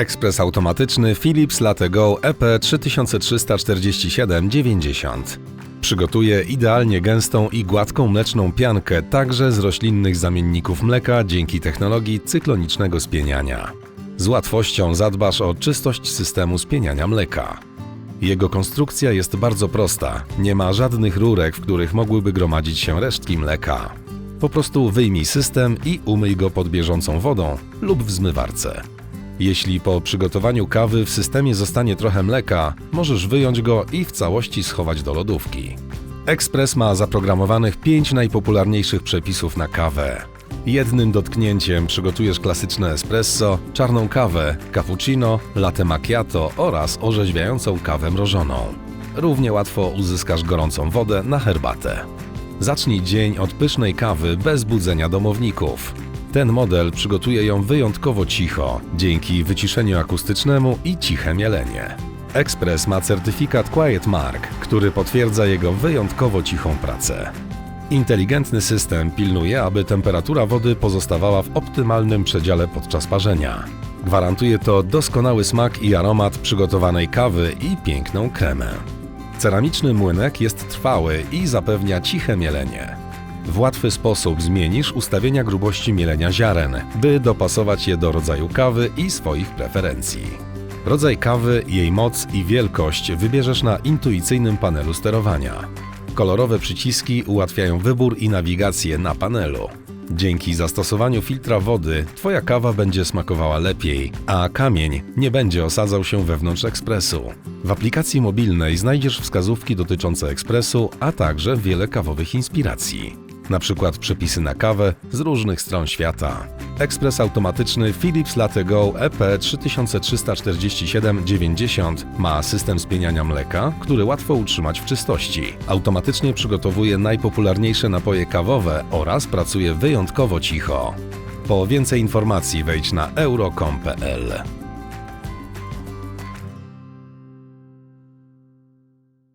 Ekspres automatyczny Philips Latte Go E EP 3347-90. Przygotuje idealnie gęstą i gładką mleczną piankę także z roślinnych zamienników mleka dzięki technologii cyklonicznego spieniania. Z łatwością zadbasz o czystość systemu spieniania mleka. Jego konstrukcja jest bardzo prosta. Nie ma żadnych rurek, w których mogłyby gromadzić się resztki mleka. Po prostu wyjmij system i umyj go pod bieżącą wodą lub w zmywarce. Jeśli po przygotowaniu kawy w systemie zostanie trochę mleka, możesz wyjąć go i w całości schować do lodówki. Ekspres ma zaprogramowanych 5 najpopularniejszych przepisów na kawę. Jednym dotknięciem przygotujesz klasyczne espresso, czarną kawę, cappuccino, latte macchiato oraz orzeźwiającą kawę mrożoną. Równie łatwo uzyskasz gorącą wodę na herbatę. Zacznij dzień od pysznej kawy bez budzenia domowników. Ten model przygotuje ją wyjątkowo cicho, dzięki wyciszeniu akustycznemu i ciche mielenie. Express ma certyfikat Quiet Mark, który potwierdza jego wyjątkowo cichą pracę. Inteligentny system pilnuje, aby temperatura wody pozostawała w optymalnym przedziale podczas parzenia. Gwarantuje to doskonały smak i aromat przygotowanej kawy i piękną kremę. Ceramiczny młynek jest trwały i zapewnia ciche mielenie. W łatwy sposób zmienisz ustawienia grubości mielenia ziaren, by dopasować je do rodzaju kawy i swoich preferencji. Rodzaj kawy, jej moc i wielkość wybierzesz na intuicyjnym panelu sterowania. Kolorowe przyciski ułatwiają wybór i nawigację na panelu. Dzięki zastosowaniu filtra wody Twoja kawa będzie smakowała lepiej, a kamień nie będzie osadzał się wewnątrz ekspresu. W aplikacji mobilnej znajdziesz wskazówki dotyczące ekspresu, a także wiele kawowych inspiracji. Na przykład przepisy na kawę z różnych stron świata. Ekspres automatyczny Philips Latte Go EP 3347-90 ma system spieniania mleka, który łatwo utrzymać w czystości. Automatycznie przygotowuje najpopularniejsze napoje kawowe oraz pracuje wyjątkowo cicho. Po więcej informacji wejdź na euro.com.pl.